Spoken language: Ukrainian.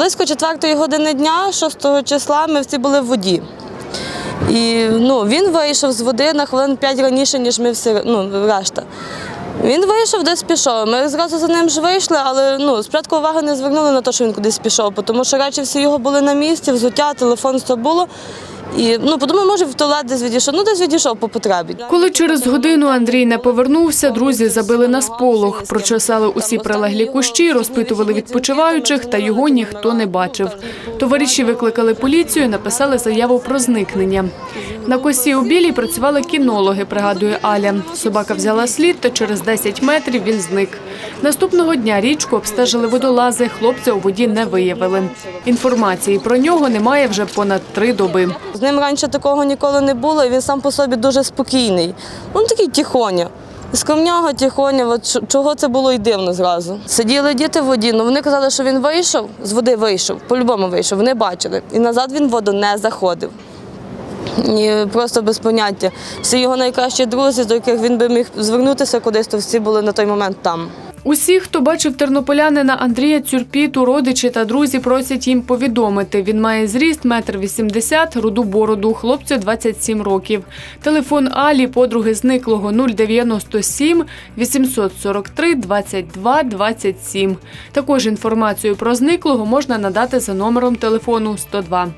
близько 4 години дня, 6 числа, ми всі були в воді. І ну, він вийшов з води на хвилин 5 раніше, ніж ми всі, ну, решта. Він вийшов, десь пішов. Ми зразу за ним ж вийшли, але ну, спочатку уваги не звернули на те, що він кудись пішов, тому що речі всі його були на місці, взуття, телефон, все було. І ну, подумав, може, в туалет десь відійшов. Ну, десь відійшов по потребі. Коли через годину Андрій не повернувся, друзі забили на сполох, прочесали усі прилеглі кущі, розпитували відпочиваючих, та його ніхто не бачив. Товариші викликали поліцію, написали заяву про зникнення. На косі у білій працювали кінологи, пригадує Аля. Собака взяла слід, та через 10 метрів він зник. Наступного дня річку обстежили водолази. Хлопця у воді не виявили. Інформації про нього немає вже понад три доби. З ним раніше такого ніколи не було, він сам по собі дуже спокійний. Ну, такий тихоня. Скромняга, тихоня, от чого це було і дивно зразу. Сиділи діти в воді, ну вони казали, що він вийшов, з води вийшов, по-любому вийшов, вони бачили. І назад він в воду не заходив. І просто без поняття. Всі його найкращі друзі, до яких він би міг звернутися кудись, то всі були на той момент там. Усі, хто бачив тернополянина Андрія Цюрпіту, родичі та друзі просять їм повідомити. Він має зріст метр вісімдесят, руду бороду, хлопцю 27 років. Телефон Алі, подруги зниклого 097 843 22 27. Також інформацію про зниклого можна надати за номером телефону 102.